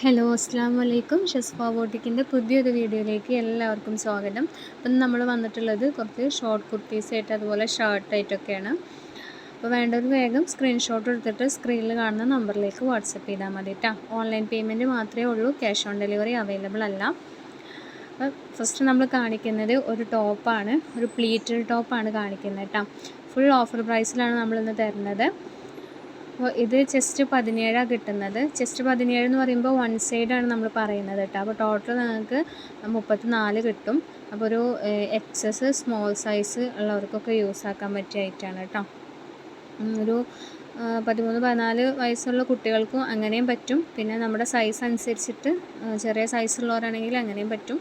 Hello അസ്സാം വലൈക്കും ഷസ്ഫ ബോട്ടിക്കിന്റെ പുതിയൊരു വീഡിയോയിലേക്ക് എല്ലാവർക്കും സ്വാഗതം. അപ്പം നമ്മൾ വന്നിട്ടുള്ളത് കുറച്ച് ഷോർട്ട് കുർത്തീസായിട്ട് അതുപോലെ ഷർട്ടായിട്ടൊക്കെയാണ് അപ്പോൾ വേണ്ടവർ വേഗം സ്ക്രീൻഷോട്ട് എടുത്തിട്ട് സ്ക്രീനിൽ കാണുന്ന നമ്പറിലേക്ക് വാട്സപ്പ് ചെയ്താൽ മതി കേട്ടോ ഓൺലൈൻ പേയ്മെന്റ് മാത്രമേ ഉള്ളൂ ക്യാഷ് ഓൺ ഡെലിവറി അവൈലബിൾ അല്ല. അപ്പം ഫസ്റ്റ് നമ്മൾ കാണിക്കുന്നത് ഒരു ടോപ്പാണ് ഒരു പ്ലീറ്റഡ് ടോപ്പാണ് കാണിക്കുന്നത് കേട്ടോ ഫുൾ ഓഫർ പ്രൈസിലാണ് നമ്മളിന്ന് തരുന്നത്. അപ്പോൾ ഇത് ചെസ്റ്റ് പതിനേഴാണ് കിട്ടുന്നത്. ചെസ്റ്റ് പതിനേഴ് എന്ന് പറയുമ്പോൾ വൺ സൈഡാണ് നമ്മൾ പറയുന്നത് കേട്ടോ. അപ്പോൾ ടോട്ടൽ നിങ്ങൾക്ക് മുപ്പത്തി നാല് കിട്ടും. അപ്പോൾ ഒരു എക്സസ് സ്മോൾ സൈസ് ഉള്ളവർക്കൊക്കെ യൂസ് ആക്കാൻ പറ്റിയ ഐറ്റാണ് കേട്ടോ. ഒരു പതിമൂന്ന് പതിനാല് വയസ്സുള്ള കുട്ടികൾക്കും അങ്ങനെയും പറ്റും. പിന്നെ നമ്മുടെ സൈസ് അനുസരിച്ചിട്ട് ചെറിയ ചെറിയ സൈസുള്ളവരാണെങ്കിൽ അങ്ങനെയും പറ്റും.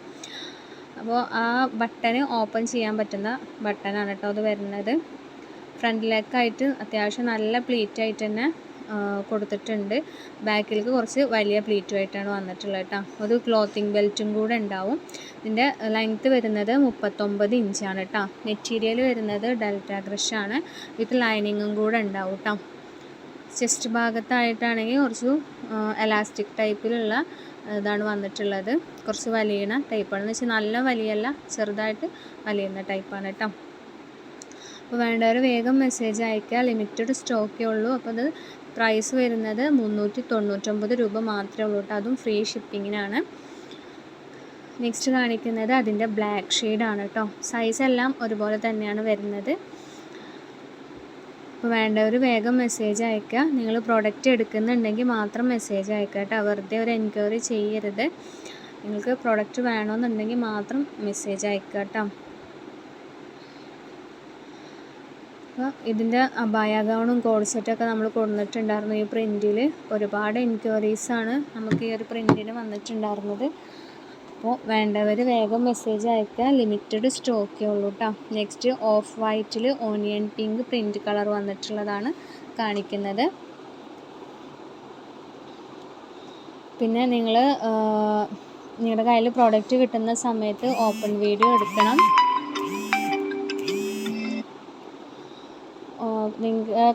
അപ്പോൾ ആ ബട്ടന് ഓപ്പൺ ചെയ്യാൻ പറ്റുന്ന ബട്ടനാണ് കേട്ടോ അത് വരുന്നത്. ഫ്രണ്ടിലേക്കായിട്ട് അത്യാവശ്യം നല്ല പ്ലീറ്റ് ആയിട്ട് തന്നെ കൊടുത്തിട്ടുണ്ട്. ബാക്കിലേക്ക് കുറച്ച് വലിയ പ്ലീറ്റുമായിട്ടാണ് വന്നിട്ടുള്ളത് കേട്ടോ. ഒരു ക്ലോത്തിങ് ബെൽറ്റും കൂടെ ഉണ്ടാവും. ഇതിന്റെ ലെങ്ത്ത് വരുന്നത് മുപ്പത്തൊമ്പത് ഇഞ്ചാണ് കേട്ടോ. മെറ്റീരിയൽ വരുന്നത് ഡെൽറ്റ ഗ്രഷ് ആണ്. വിത്ത് ലൈനിങ്ങും കൂടെ ഉണ്ടാവും കേട്ടോ. ചെസ്റ്റ് ഭാഗത്തായിട്ടാണെങ്കിൽ കുറച്ച് എലാസ്റ്റിക് ടൈപ്പിലുള്ള ഇതാണ് വന്നിട്ടുള്ളത്. കുറച്ച് വലിയണ ടൈപ്പാണ് എന്ന് വെച്ചാൽ നല്ല വലിയല്ല ചെറുതായിട്ട് വലിയുന്ന ടൈപ്പാണ് കേട്ടോ. അപ്പോൾ വേണ്ടവർ വേഗം മെസ്സേജ് അയക്കുക ലിമിറ്റഡ് സ്റ്റോക്കേ ഉള്ളൂ. അപ്പോൾ അത് പ്രൈസ് വരുന്നത് മുന്നൂറ്റി തൊണ്ണൂറ്റൊമ്പത് രൂപ മാത്രമേ ഉള്ളൂ കേട്ടോ. അതും ഫ്രീ ഷിപ്പിങ്ങിനാണ് നെക്സ്റ്റ് കാണിക്കുന്നത് അതിന്റെ ബ്ലാക്ക് ആണ് കേട്ടോ. സൈസ് എല്ലാം ഒരുപോലെ തന്നെയാണ് വരുന്നത്. അപ്പോൾ വേണ്ടവർ വേഗം മെസ്സേജ് അയക്കുക നിങ്ങൾ പ്രോഡക്റ്റ് എടുക്കുന്നുണ്ടെങ്കിൽ മാത്രം മെസ്സേജ് അയക്കുക കേട്ടോ. വെറുതെ ഒരു എൻക്വയറി ചെയ്യരുത്. നിങ്ങൾക്ക് പ്രോഡക്റ്റ് വേണമെന്നുണ്ടെങ്കിൽ മാത്രം മെസ്സേജ് അയക്കുക കേട്ടോ. അപ്പോൾ ഇതിന്റെ അബായ ഗൗണും നമ്മൾ കൊടുത്തിട്ടുണ്ടായിരുന്നു ഈ പ്രിന്റിൽ ഒരുപാട് എൻക്വയറീസാണ് നമുക്ക് ഈ ഒരു പ്രിന്റിന് വന്നിട്ടുണ്ടായിരുന്നത്. അപ്പോൾ വേണ്ടവർ വേഗം മെസ്സേജ് അയക്കുക. ലിമിറ്റഡ് സ്റ്റോക്കേ ഉള്ളൂ കേട്ടോ നെക്സ്റ്റ് ഓഫ് വൈറ്റിൽ ഓണിയൻ പിങ്ക് പ്രിന്റ് കളർ വന്നിട്ടുള്ളതാണ് കാണിക്കുന്നത്. പിന്നെ നിങ്ങൾ നിങ്ങളുടെ കയ്യിൽ പ്രോഡക്റ്റ് കിട്ടുന്ന സമയത്ത് ഓപ്പൺ വീഡിയോ എടുക്കണം.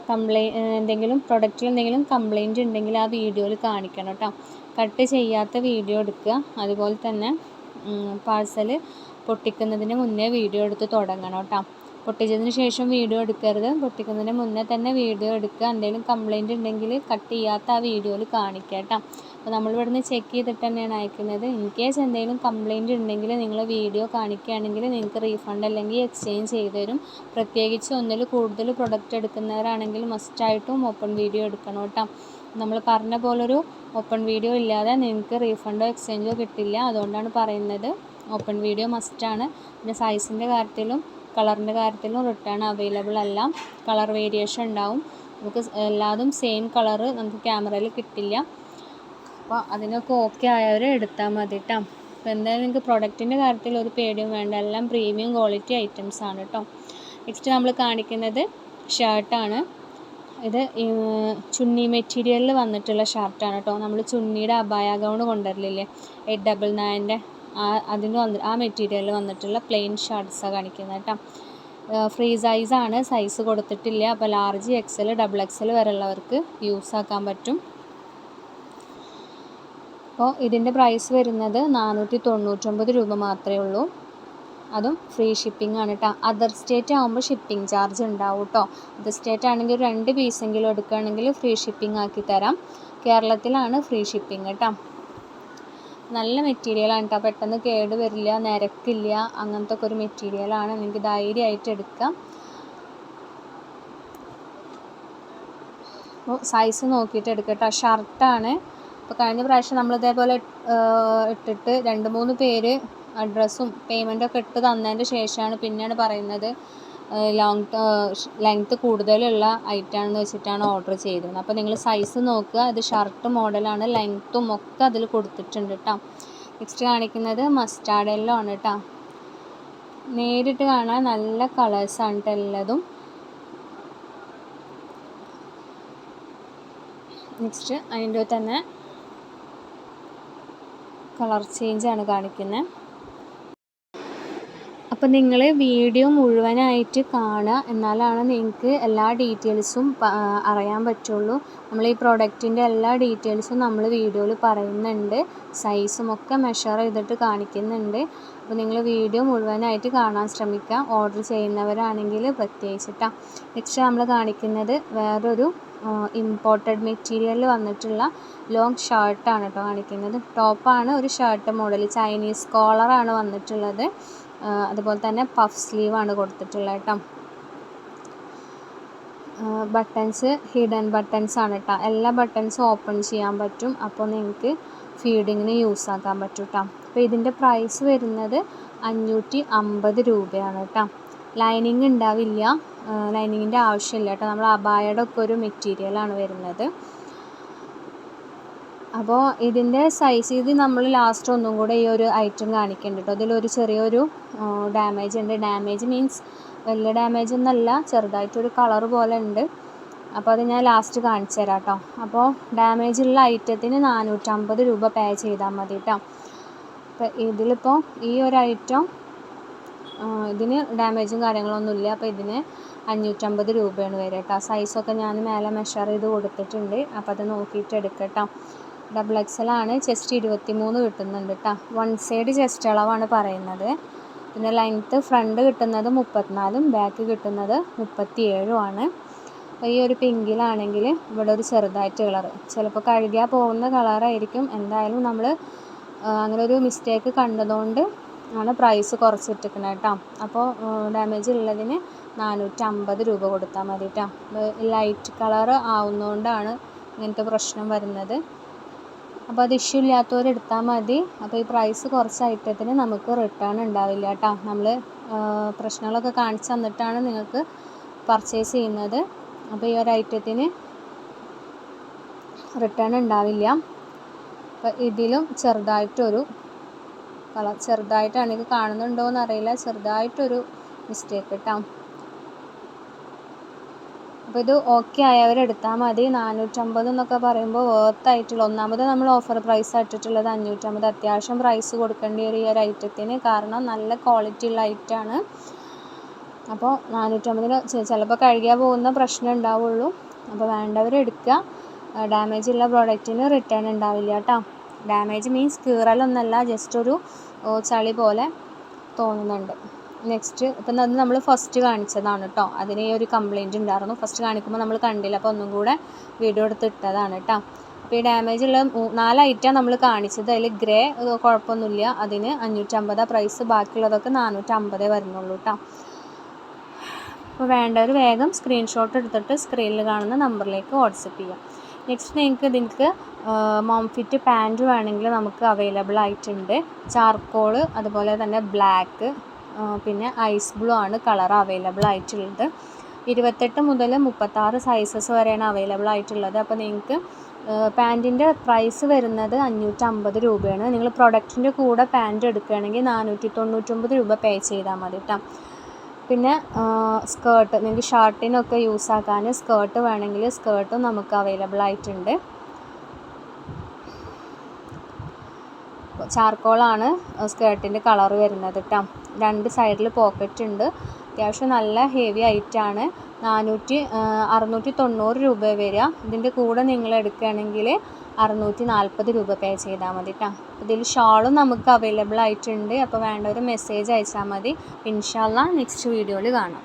കംപ്ലൈ എന്തെങ്കിലും പ്രൊഡക്റ്റിൽ എന്തെങ്കിലും കംപ്ലൈന്റ് ഉണ്ടെങ്കിൽ ആ വീഡിയോയിൽ കാണിക്കണം കേട്ടോ കട്ട് ചെയ്യാത്ത വീഡിയോ എടുക്കുക. അതുപോലെ തന്നെ പാഴ്സൽ പൊട്ടിക്കുന്നതിന് മുന്നേ വീഡിയോ എടുത്ത് തുടങ്ങണം കേട്ടോ പൊട്ടിച്ചതിന് ശേഷം വീഡിയോ എടുക്കരുത്. പൊട്ടിക്കുന്നതിന് മുന്നേ തന്നെ വീഡിയോ എടുക്കുക. എന്തെങ്കിലും കംപ്ലൈന്റ് ഉണ്ടെങ്കിൽ കട്ട് ചെയ്യാത്ത ആ വീഡിയോയിൽ കാണിക്കുക അപ്പോൾ നമ്മൾ ഇവിടുന്ന് ചെക്ക് ചെയ്തിട്ട് തന്നെയാണ് അയക്കുന്നത്. ഇൻ കേസ് എന്തെങ്കിലും കംപ്ലൈന്റ് ഉണ്ടെങ്കിൽ നിങ്ങൾ വീഡിയോ കാണിക്കുകയാണെങ്കിൽ നിങ്ങൾക്ക് റീഫണ്ട് അല്ലെങ്കിൽ എക്സ്ചേഞ്ച് ചെയ്ത് തരും. പ്രത്യേകിച്ച് ഒന്നിൽ കൂടുതൽ പ്രൊഡക്റ്റ് എടുക്കുന്നവരാണെങ്കിൽ മസ്റ്റായിട്ടും ഓപ്പൺ വീഡിയോ എടുക്കണം കേട്ടോ. നമ്മൾ പറഞ്ഞ പോലൊരു ഓപ്പൺ വീഡിയോ ഇല്ലാതെ നിങ്ങൾക്ക് റീഫണ്ടോ എക്സ്ചേഞ്ചോ കിട്ടില്ല. അതുകൊണ്ടാണ് പറയുന്നത്. ഓപ്പൺ വീഡിയോ മസ്റ്റാണ് പിന്നെ സൈസിന്റെ കാര്യത്തിലും കളറിന്റെ കാര്യത്തിലും റിട്ടേൺ അവൈലബിൾ അല്ല. കളർ വേരിയേഷൻ ഉണ്ടാവും. നമുക്ക് എല്ലാതും സെയിം കളറ് നമുക്ക് ക്യാമറയിൽ കിട്ടില്ല. അപ്പോൾ അതിനൊക്കെ ഓക്കെ ആയവർ എടുത്താൽ മതി കേട്ടോ അപ്പോൾ എന്തായാലും നിങ്ങൾക്ക് പ്രൊഡക്റ്റിന്റെ കാര്യത്തിൽ ഒരു പേടിയും വേണ്ട. എല്ലാം പ്രീമിയം ക്വാളിറ്റി ഐറ്റംസ് ആണ് കേട്ടോ നെക്സ്റ്റ് നമ്മൾ കാണിക്കുന്നത് ഷർട്ടാണ് ഇത് ചുന്നി മെറ്റീരിയലിൽ വന്നിട്ടുള്ള ഷർട്ടാണ് കേട്ടോ നമ്മൾ ചുന്നിയുടെ അബായ ഗൗൺ കൊണ്ടുവരലില്ലേ? എയ്റ്റ് ഡബിൾ നയന്റെ ആ അതിന് വന്ന് ആ മെറ്റീരിയലിൽ വന്നിട്ടുള്ള പ്ലെയിൻ ഷർട്ട്സാണ് കാണിക്കുന്നത് കേട്ടോ. ഫ്രീ സൈസാണ് സൈസ് കൊടുത്തിട്ടില്ല. അപ്പോൾ ലാർജ് എക്സൽ ഡബിൾ എക്സൽ വരെയുള്ളവർക്ക് യൂസ് ആക്കാൻ പറ്റും. അപ്പോൾ ഇതിന്റെ പ്രൈസ് വരുന്നത് നാനൂറ്റി തൊണ്ണൂറ്റൊമ്പത് രൂപ മാത്രമേ ഉള്ളൂ. അതും ഫ്രീ ഷിപ്പിംഗ് ആണ് കേട്ടോ. അതർ സ്റ്റേറ്റ് ആകുമ്പോൾ ഷിപ്പിംഗ് ചാർജ് ഉണ്ടാവും കേട്ടോ. അതർ സ്റ്റേറ്റ് ആണെങ്കിൽ രണ്ട് പീസെങ്കിലും എടുക്കുകയാണെങ്കിൽ ഫ്രീ ഷിപ്പിംഗ് ആക്കി തരാം. കേരളത്തിലാണ് ഫ്രീ ഷിപ്പിംഗ് കേട്ടോ. നല്ല മെറ്റീരിയലാണ് കേട്ടോ പെട്ടെന്ന് കേട് വരില്ല നിരക്കില്ല അങ്ങനത്തെ ഒക്കെ ഒരു മെറ്റീരിയലാണ് നിങ്ങൾക്ക് ധൈര്യമായിട്ട് എടുക്കാം. സൈസ് നോക്കിയിട്ട് എടുക്കട്ടോ ഷർട്ടാണ് അപ്പോൾ കഴിഞ്ഞ പ്രാവശ്യം നമ്മൾ ഇതേപോലെ ഇട്ടിട്ട് രണ്ട് മൂന്ന് പേര് അഡ്രസ്സും പേയ്മെന്റൊക്കെ ഇട്ട് തന്നതിന്റെ ശേഷമാണ് പിന്നെയാണ് പറയുന്നത്. ലോങ് ലെങ്ത്ത് കൂടുതലുള്ള ഐറ്റമാണെന്ന് വെച്ചിട്ടാണ് ഓർഡർ ചെയ്തത്. അപ്പോൾ നിങ്ങൾ സൈസ് നോക്കുക. അത് ഷർട്ട് മോഡലാണ് ലെങ്ത്തും ഒക്കെ അതിൽ കൊടുത്തിട്ടുണ്ട് കേട്ടോ നെക്സ്റ്റ് കാണിക്കുന്നത് മസ്റ്റാർഡ് എല്ലോ ആണ് കേട്ടോ നേരിട്ട് കാണാൻ നല്ല കളേഴ്സാണ് കേട്ടോ എല്ലാതും നെക്സ്റ്റ് അതിന്റെ തന്നെ കളർ ചേഞ്ചാണ് കാണിക്കുന്നത് അപ്പോൾ നിങ്ങൾ വീഡിയോ മുഴുവനായിട്ട് കാണുക. എന്നാലാണ് നിങ്ങൾക്ക് എല്ലാ ഡീറ്റെയിൽസും അറിയാൻ പറ്റുള്ളൂ. നമ്മൾ ഈ പ്രൊഡക്റ്റിന്റെ എല്ലാ ഡീറ്റെയിൽസും നമ്മൾ വീഡിയോയിൽ പറയുന്നുണ്ട്. സൈസും ഒക്കെ മെഷർ ചെയ്തിട്ട് കാണിക്കുന്നുണ്ട്. അപ്പോൾ നിങ്ങൾ വീഡിയോ മുഴുവനായിട്ട് കാണാൻ ശ്രമിക്കുക. ഓർഡർ ചെയ്യുന്നവരാണെങ്കിൽ പ്രത്യേകിച്ചിട്ടാണ് നെക്സ്റ്റ് നമ്മൾ കാണിക്കുന്നത് വേറൊരു ഇമ്പോർട്ടഡ് മെറ്റീരിയലിൽ വന്നിട്ടുള്ള ലോങ് ഷർട്ടാണ് കേട്ടോ കാണിക്കുന്നത്. ടോപ്പാണ് ഒരു ഷർട്ട് മോഡൽ ചൈനീസ് കോളറാണ് വന്നിട്ടുള്ളത്. അതുപോലെ തന്നെ പഫ് സ്ലീവാണ് കൊടുത്തിട്ടുള്ളത് കേട്ടോ. ബട്ടൺസ് ഹിഡൻ ബട്ടൺസ് ആണ് കേട്ടോ എല്ലാ ബട്ടൺസും ഓപ്പൺ ചെയ്യാൻ പറ്റും. അപ്പോൾ നിങ്ങൾക്ക് ഫീഡിങ്ങിന് യൂസ് ആക്കാൻ പറ്റും കേട്ടോ അപ്പോൾ ഇതിന്റെ പ്രൈസ് വരുന്നത് അഞ്ഞൂറ്റി അമ്പത് രൂപയാണ് കേട്ടോ ലൈനിങ് ഉണ്ടാവില്ല. ലൈനിങ്ങിന്റെ ആവശ്യമില്ല കേട്ടോ നമ്മൾ അബായയുടെ ഒക്കെ ഒരു മെറ്റീരിയലാണ് വരുന്നത്. അപ്പോൾ ഇതിന്റെ സൈസ് ഇത് നമ്മൾ ലാസ്റ്റ് ഒന്നും കൂടെ ഈ ഒരു ഐറ്റം കാണിക്കുന്നുണ്ട് കേട്ടോ ഇതിലൊരു ചെറിയൊരു ഡാമേജ് ഉണ്ട്. ഡാമേജ് മീൻസ് വലിയ ഡാമേജ് ഒന്നല്ല ചെറുതായിട്ടൊരു കളർ പോലെ ഉണ്ട്. അപ്പോൾ അത് ഞാൻ ലാസ്റ്റ് കാണിച്ചു തരാം കേട്ടോ അപ്പോൾ ഡാമേജ് ഉള്ള ഐറ്റത്തിന് നാനൂറ്റമ്പത് രൂപ പേ ചെയ്താൽ മതി കേട്ടോ അപ്പോൾ ഇതിലിപ്പോൾ ഈ ഒരു ഐറ്റം ഇതിന് ഡാമേജും കാര്യങ്ങളൊന്നുമില്ല അപ്പോൾ ഇതിന് അഞ്ഞൂറ്റമ്പത് രൂപയാണ് വരിക കേട്ടോ സൈസൊക്കെ ഞാൻ മേലെ മെഷർ ചെയ്ത് കൊടുത്തിട്ടുണ്ട്. അപ്പോൾ അത് നോക്കിയിട്ട് എടുക്കട്ടോ ഡബിൾ എക്സൽ ആണ്. ചെസ്റ്റ് ഇരുപത്തി മൂന്ന് കിട്ടുന്നുണ്ട് കേട്ടോ വൺ സൈഡ് ചെസ്റ്റ് അളവാണ് പറയുന്നത്. പിന്നെ ലെങ്ത്ത് ഫ്രണ്ട് കിട്ടുന്നത് മുപ്പത്തിനാലും ബാക്ക് കിട്ടുന്നത് മുപ്പത്തിയേഴും ആണ്. അപ്പോൾ ഈ ഒരു പിങ്കിലാണെങ്കിൽ ഇവിടെ ഒരു ചെറുതായിട്ട് കളർ ചിലപ്പോൾ കഴുകിയാൽ പോകുന്ന കളറായിരിക്കും എന്തായാലും നമ്മൾ അങ്ങനെ ഒരു മിസ്റ്റേക്ക് കണ്ടതുകൊണ്ട് ആണ് പ്രൈസ് കുറച്ചിട്ടിരിക്കുന്നത് കേട്ടോ അപ്പോൾ ഡാമേജ് ഉള്ളതിന് നാനൂറ്റമ്പത് രൂപ കൊടുത്താൽ മതി കേട്ടോ ലൈറ്റ് കളർ ആവുന്നതുകൊണ്ടാണ് ഇങ്ങനത്തെ പ്രശ്നം വരുന്നത്. അപ്പോൾ അത് ഇഷ്യൂ ഇല്ലാത്തവർ എടുത്താൽ മതി. അപ്പോൾ ഈ പ്രൈസ് കുറച്ച് ഐറ്റത്തിന് നമുക്ക് റിട്ടേൺ ഉണ്ടാവില്ല കേട്ടോ. നമ്മൾ പ്രശ്നങ്ങളൊക്കെ കാണിച്ചു തന്നിട്ടാണ് നിങ്ങൾക്ക് പർച്ചേസ് ചെയ്യുന്നത്. അപ്പോൾ ഈ ഒരു ഐറ്റത്തിന് റിട്ടേൺ ഉണ്ടാവില്ല. അപ്പോൾ ഇതിലും ചെറുതായിട്ടൊരു കളർ ചെറുതായിട്ടാണ് എനിക്ക് കാണുന്നുണ്ടോ എന്നറിയില്ല ചെറുതായിട്ടൊരു മിസ്റ്റേക്ക് കേട്ടോ. അപ്പോൾ ഇത് ഓക്കെ ആയവരെടുത്താൽ മതി. നാനൂറ്റമ്പത് എന്നൊക്കെ പറയുമ്പോൾ വേർത്ത് ആയിട്ടുള്ള ഒന്നാമത് നമ്മൾ ഓഫർ പ്രൈസ് ഇട്ടിട്ടുള്ളത് അഞ്ഞൂറ്റമ്പത്. അത്യാവശ്യം പ്രൈസ് കൊടുക്കേണ്ടി വരും ഈ ഒരു ഐറ്റത്തിന് കാരണം നല്ല ക്വാളിറ്റി ഉള്ള ഐറ്റമാണ് അപ്പോൾ നാനൂറ്റമ്പതിന് ചിലപ്പോൾ കഴുകിയാൽ പോകുന്ന പ്രശ്നം ഉണ്ടാവുള്ളൂ. അപ്പോൾ വേണ്ടവർ എടുക്കുക. ഡാമേജ് ഉള്ള പ്രോഡക്റ്റിന് റിട്ടേൺ ഉണ്ടാവില്ല കേട്ടോ. ഡാമേജ് മീൻസ് കീറലൊന്നല്ല ജസ്റ്റ് ഒരു ചളി പോലെ തോന്നുന്നുണ്ട്. നെക്സ്റ്റ് ഇപ്പം അത് നമ്മൾ ഫസ്റ്റ് കാണിച്ചതാണ് കേട്ടോ അതിന് ഒരു കംപ്ലയിന്റ് ഉണ്ടായിരുന്നു. ഫസ്റ്റ് കാണിക്കുമ്പോൾ നമ്മൾ കണ്ടില്ല. അപ്പോൾ ഒന്നും കൂടെ വീഡിയോ എടുത്ത് ഇട്ടതാണ് കേട്ടോ അപ്പോൾ ഈ ഡാമേജ് ഉള്ള നാല് ഐറ്റം നമ്മൾ കാണിച്ചത്. അതിൽ ഗ്രേ കുഴപ്പമൊന്നുമില്ല അതിന് അഞ്ഞൂറ്റമ്പത്. പ്രൈസ് ബാക്കിയുള്ളതൊക്കെ നാനൂറ്റമ്പതേ വരുന്നുള്ളൂ കേട്ടോ അപ്പോൾ വേണ്ടവർ വേഗം സ്ക്രീൻഷോട്ട് എടുത്തിട്ട് സ്ക്രീനിൽ കാണുന്ന നമ്പറിലേക്ക് വാട്സപ്പ് ചെയ്യാം. നെക്സ്റ്റ് നിങ്ങൾക്ക് നിങ്ങൾക്ക് മോംഫിറ്റ് പാന്റ് വേണമെങ്കിൽ നമുക്ക് അവൈലബിൾ ആയിട്ടുണ്ട്. ചാർക്കോൾ അതുപോലെ തന്നെ ബ്ലാക്ക് പിന്നെ ഐസ് ബ്ലൂ ആണ് കളർ അവൈലബിൾ ആയിട്ടുള്ളത്. ഇരുപത്തെട്ട് മുതൽ മുപ്പത്താറ് സൈസസ് വരെയാണ് അവൈലബിൾ ആയിട്ടുള്ളത്. അപ്പോൾ നിങ്ങൾക്ക് പാന്റിന്റെ പ്രൈസ് വരുന്നത് അഞ്ഞൂറ്റമ്പത് രൂപയാണ്. നിങ്ങൾ പ്രൊഡക്റ്റിന്റെ കൂടെ പാന്റ് എടുക്കുകയാണെങ്കിൽ നാനൂറ്റി തൊണ്ണൂറ്റൊമ്പത് രൂപ പേ ചെയ്താൽ മതി കേട്ടോ പിന്നെ സ്കേർട്ട് നിങ്ങൾക്ക് ഷർട്ടിനൊക്കെ യൂസ് ആക്കാൻ സ്കേർട്ട് വേണമെങ്കിൽ സ്കേർട്ടും നമുക്ക് അവൈലബിൾ ആയിട്ടുണ്ട്. ചാർക്കോളാണ് സ്കേർട്ടിന്റെ കളർ വരുന്നത് കേട്ടോ രണ്ട് സൈഡിൽ പോക്കറ്റ് ഉണ്ട്. അത്യാവശ്യം നല്ല ഹെവി ആയിട്ടാണ് നാനൂറ്റി അറുന്നൂറ്റി തൊണ്ണൂറ് രൂപ വരിക. ഇതിന്റെ കൂടെ നിങ്ങൾ എടുക്കുകയാണെങ്കിൽ അറുന്നൂറ്റി നാൽപ്പത് രൂപ പേ ചെയ്താൽ മതി കേട്ടോ ഇതിൽ ഷാളും നമുക്ക് അവൈലബിൾ ആയിട്ടുണ്ട്. അപ്പോൾ വേണ്ട ഒരു മെസ്സേജ് അയച്ചാൽ മതി ഇൻഷാല്ല നെക്സ്റ്റ് വീഡിയോയിൽ കാണാം.